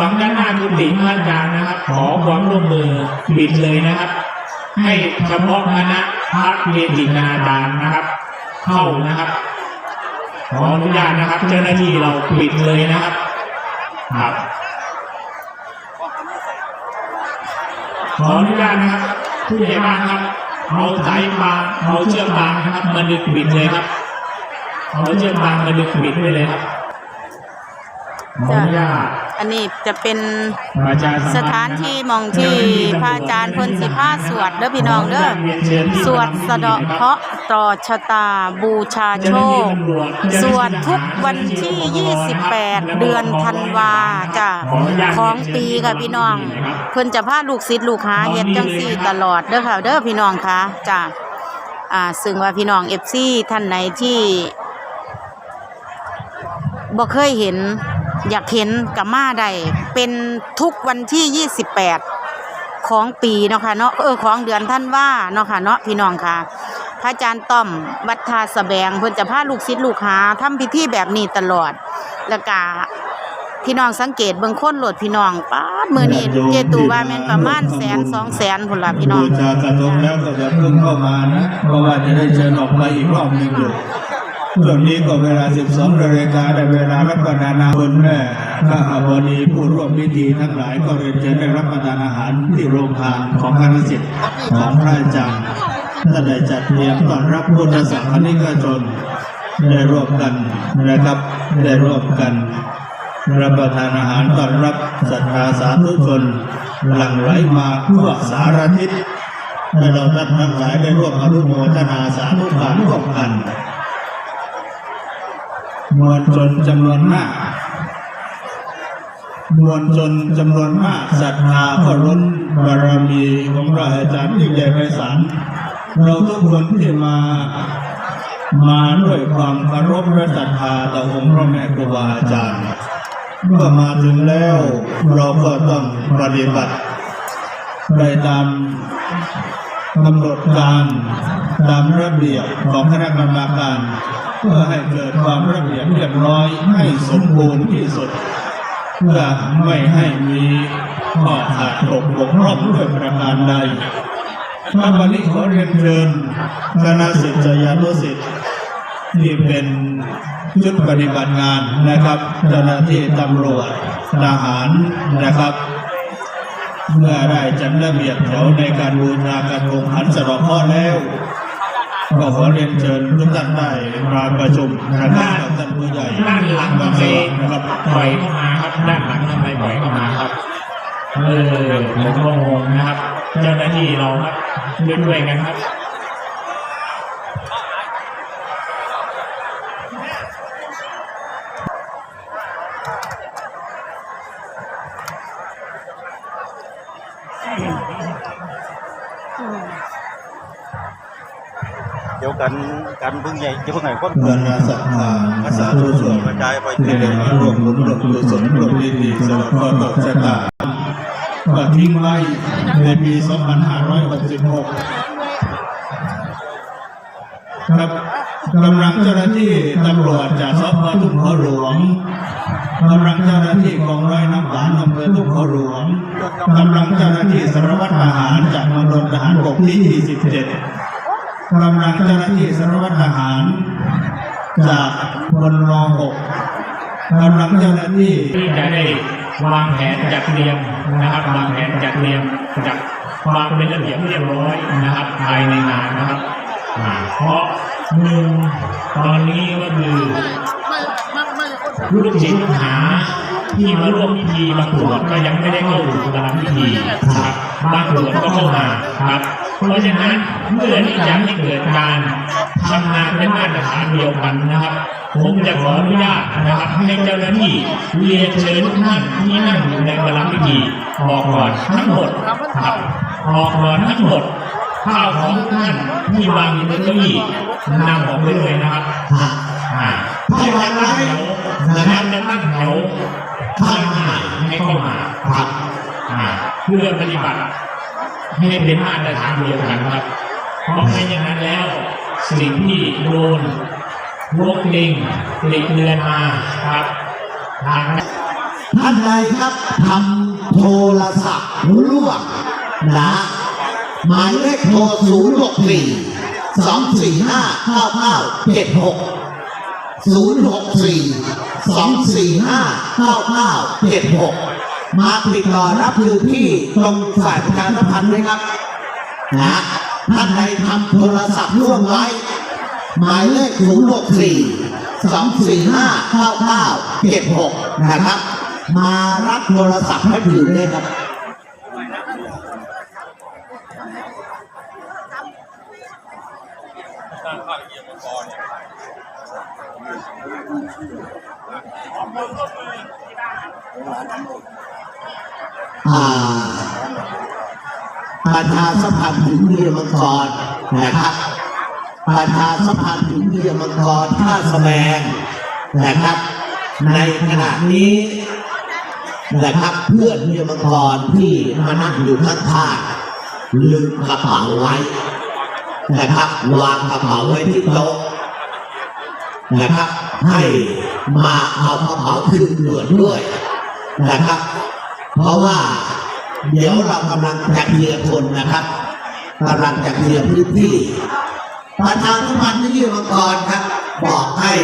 ฝั่งด้านหน้ากุฏิพระอาจารย์นะครับ ขอความร่วมมือปิดเลยนะครับ ให้เฉพาะคณะพระเมตินาจารย์นะครับ เข้านะครับ ขออนุญาตนะครับ เจ้าหน้าที่เราปิดเลยนะครับครับขออนุญาตนะครับผู้ใหญ่บ้านครับเอาสายบางเอาเชือกบางนะครับมาดึงปิดเลยครับเอาเชือกบางมาดึงปิดไว้เลยครับขออนุญาต อันนี้จะเป็นสถานที่มองที่พระอาจารย์พนสิพาสวดเด้อพี่น้องเด้อสวดสะเดาะเคราะห์ต่อชะตาบูชาโชค สวดทุกวันที่ 28 เดือนธันวาจ้ะของปีค่ะพี่น้อง เพิ่นจะพาลูกศิษย์ลูกหาเฮ็ดจังซี่ตลอดเด้อค่ะเด้อพี่น้องค่ะจ้ะอ่าซึ่งว่าพี่น้อง FC ท่านไหนที่บ่เคยเห็น อยากเห็นกับมาได้เป็นทุกวันที่ 28 ของปีเนาะค่ะเนาะเออของเดือนท่านว่าเนาะค่ะเนาะพี่น้องค่ะ พระอาจารย์ต้อมวัดทาสะแบงเพิ่นจะพาลูกศิษย์ลูกหาทำพิธีแบบนี้ตลอดแล้วก็พี่น้องสังเกตเบิ่งคนโหลดพี่น้องป้าดมื้อนี้เจตูว่าแม่นประมาณแสนสองแสนพุ่นล่ะพี่น้องบูชากระทงแล้วก็จะเพิ่งเข้ามานะเพราะว่าจะได้เชิญออกไปอีกรอบหนึ่งอยู่ ส่วนนี้ก็เวลา 12นาฬิกาได้เวลารับประทานอาหารแม่ข้าบดีผู้ร่วมพิธีทั้งหลายก็เรียนเชิญได้รับประทานอาหารที่โรงทานของคณะสิทธิ์ของพระอาจารย์ท่านได้จัดเตรียมต้อนรับพุทธศาสนิกชนได้ร่วมกันนะครับได้ร่วมกัน รับประทานอาหารต้อนรับศรัทธาสาธุชน หลั่งไหลมาทั่วสารทิศให้เราท่านทั้งหลายได้ร่วมอนุโมทนาสาธุการร่วมกัน มวลชนจำนวนมาก มวลชนจำนวนมากศรัทธาก็ล้นบารมีของพระอาจารย์ยิ่งใหญ่ไพศาลเราทุกคนที่มามาด้วยความเคารพและศรัทธาต่อองค์พระแม่ครูบาอาจารย์เมื่อมาถึงแล้ว เราก็ต้องปฏิบัติไปตามกำหนดการตามระเบียบของคณะกรรมการ เพื่อให้เกิดความระเบียบเรียบร้อยให้สมบูรณ์ที่สุด เพื่อไม่ให้มีข้อขาดตกบกพร่องด้วยประการใดพระบริขอเรียนเชิญคณะศิษยานุศิษย์ที่เป็นชุดปฏิบัติงานนะครับเจ้าหน้าที่ตำรวจทหารนะครับ เมื่อได้จัดระเบียบแถวในการบูชากระทงหันสะเดอข้อแล้ว ก็ขอเรียนเชิญทุกท่านได้มาประชุมนะครับกับท่านผู้ใหญ่ด้านหลังก็ไม่นะครับปล่อยเข้ามาครับด้านหลังทำไมปล่อยเข้ามาครับเออผมก็งงนะครับ เจ้าหน้าที่เราครับด้วยกันครับ ดี๋ยวกันกันพิ่งใหญ่เดี๋ยวเพิ่งไหนคนเพื่อนรักศรัทธาอาสาธุชนกระจายไปที่ได้มาร่วมบุญร่วมกุศลรวมพิธีสละพรตกชะตาก็ทิ้งไว้ในปี 2566 ครับกำลังเจ้าหน้าที่ตำรวจจากสพทุ่งหัวหลวงกำลังเจ้าหน้าที่กองร้อยน้ำหวานอำเภอทุ่งหัวหลวงกำลังเจ้าหน้าที่สารวัตรทหารจากมณฑลทหารบกที่ 27 กำลังเจ้าหน้าที่สารวัตรทหาร จากบนรองหกกำลังเจ้าหน้าที่ที่จะได้วางแผนจัดเตรียมนะครับวางแผนจัดเตรียมจัดความเป็นระเบียบเรียบร้อยนะครับภายในงานนะครับอ่าเพราะหนึ่งตอนนี้ก็คือลูกศิษย์หาที่มาร่วมพิธีบางส่วนก็ยังไม่ได้เข้าสู่กำลังพิธีนะครับบางส่วนก็เข้ามาครับ เพราะฉะนั้นเมื่อที่จะให้เกิดการทำงานเป็นมาตรฐานเดียวกันนะครับ ผมจะขออนุญาตนะครับให้เจ้าหน้าที่เรียนเชิญทุกท่านที่นั่งอยู่ในกำลังพิธีออกก่อนทั้งหมดครับออกก่อนทั้งหมดข้าวของท่านที่วางอยู่บนเก้าอี้นำออกไปเลยนะครับอ่าให้จะตั้งแถวนะครับจะตั้งแถวข้างหน้าให้เข้ามาครับเพื่อปฏิบัติ ให้เป็นมาตรฐานเดียวกันครับ เพราะไม่อย่างนั้นแล้ว สิ่งที่โดนพวกลิงหลีกเลือนมาครับทางท่านใดครับทำโทรศัพท์ร่วงนะหมายเลขโทร0 6 4 2 4 5 9 9 7 6 0 6 4 2 4 5 9 9 7 6 มาติดต่อรับคือที่ตรงฝ่ายประชาสัมพันธ์ด้วยครับนะท่านใดทำโทรศัพท์ร่วงไว้ หมายเลข0 6 4 2 4 5 9 9 7 6นะครับ มารับโทรศัพท์ให้ถือเลยครับอ่า ประชานสัมพันธ์ถึงเรือมังกรนะครับประชานสัมพันธ์ถึงเรือมังกรท่าสแมงนะครับ ในขณะนี้นะครับเพื่อนเรือมังกรที่มานั่งอยู่ข้างๆลืมกระเป๋าไว้นะครับวางกระเป๋าไว้ที่โต๊ะนะครับให้มาเอากระเป๋าคืนด่วนด้วยนะครับ เพราะว่าเดี๋ยวเรากำลังจะเคลียร์คนนะครับกำลังจะเคลียร์พื้นที่ประธานทุพันธ์ที่ยืนมังกรครับ บอกให้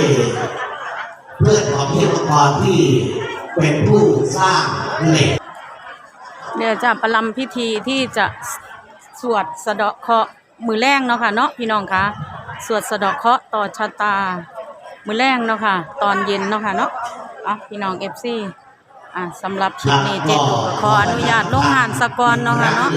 เพื่อนของยื่มังกรที่เป็นผู้สร้างเหล็กเดี๋ยวจะประลำพิธีที่จะสวดสะเดาะเคราะห์มือแรงเนาะค่ะเนาะพี่น้องคะสวดสะเดาะเคราะห์ต่อชะตา มือแรงเนาะค่ะ ตอนเย็นเนาะค่ะเนาะอะพี่น้องเอฟซี อะสำหรับคลิปนี้เจตุก็ขออนุญาตลงหานสกอนเนาะค่ะเนาะ